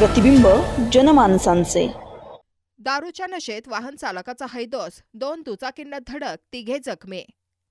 प्रतिबिंब जनमानसांचे. दारूच्या नशेत वाहन चालकाचा हैदोस दोन दुचाकींना धडक तिघे जखमी.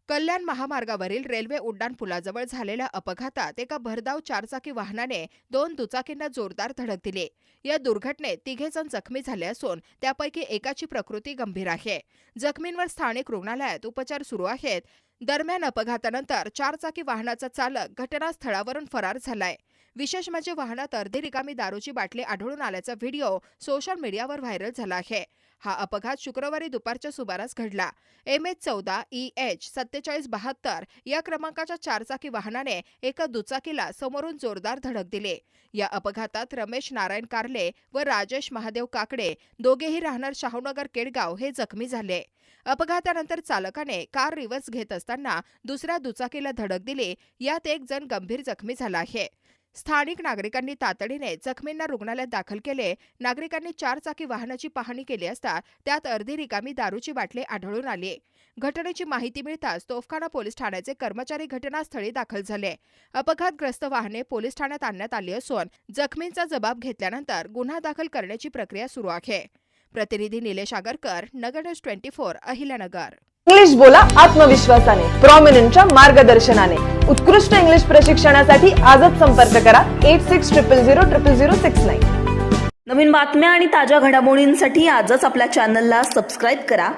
कल्याण महामार्गावरील रेल्वे उड्डाण पुलाजवळ झालेल्या अपघातात एका भरधाव चारचाकी वाहनाने दोन दुचाकींना जोरदार धडक दिली. या दुर्घटनेत तिघे जण जखमी झाले असून त्यापैकी एकाची प्रकृती गंभीर आहे. जखमींवर स्थानिक रुग्णालयात उपचार सुरू आहेत. दरम्यान अपघातानंतर चारचाकी वाहनाचा चालक घटनास्थळावरून फरार झालाय. विशेष म्हणजे वाहनात अर्धी रिकामी दारूची बाटली आढळून आल्याचा व्हिडिओ सोशल मीडियावर व्हायरल झाला आहे. हा अपघात शुक्रवारी दुपारच्या सुमारास घडला. एम एच चौदा ई एच सत्तेचाळीस बहात्तर या क्रमांकाच्या चारचाकी वाहनाने एका दुचाकीला समोरून जोरदार धडक दिली. या अपघातात रमेश नारायण कारले व राजेश महादेव काकडे दोघेही राहणार शाहूनगर केडगाव हे जखमी झाले. अपघातानंतर चालकाने कार रिव्हर्स घेत असताना दुसऱ्या दुचाकीला धडक दिली. यात एक जण गंभीर जखमी झाला आहे. स्थानिक नागरिकांनी तातडीने जखमींना रुग्णालयात दाखल केले. नागरिकांनी चारचाकी वाहनाची पाहणी केली असता त्यात अर्धी रिकामी दारूची बाटली आढळून आली. घटनेची माहिती मिळताच तोफखाना पोलीस ठाण्याचे कर्मचारी घटनास्थळी दाखल झाले. अपघातग्रस्त वाहने पोलीस ठाण्यात आणण्यात आली असून जखमींचा जबाब घेतल्यानंतर गुन्हा दाखल करण्याची प्रक्रिया सुरू आहे. प्रतिनिधी Nilesh Agarkar Nagar news twenty four Ahilyanagar. English बोला आत्मविश्वासाने प्रॉमिनंटच्या मार्गदर्शनाने. उत्कृष्ट इंग्लिश प्रशिक्षणासाठी आजच संपर्क करा eight six triple zero triple zero six nine नवीन बातम्या आणि ताज्या घडामोडींसाठी आजच आपल्या चॅनलला सबस्क्राईब करा.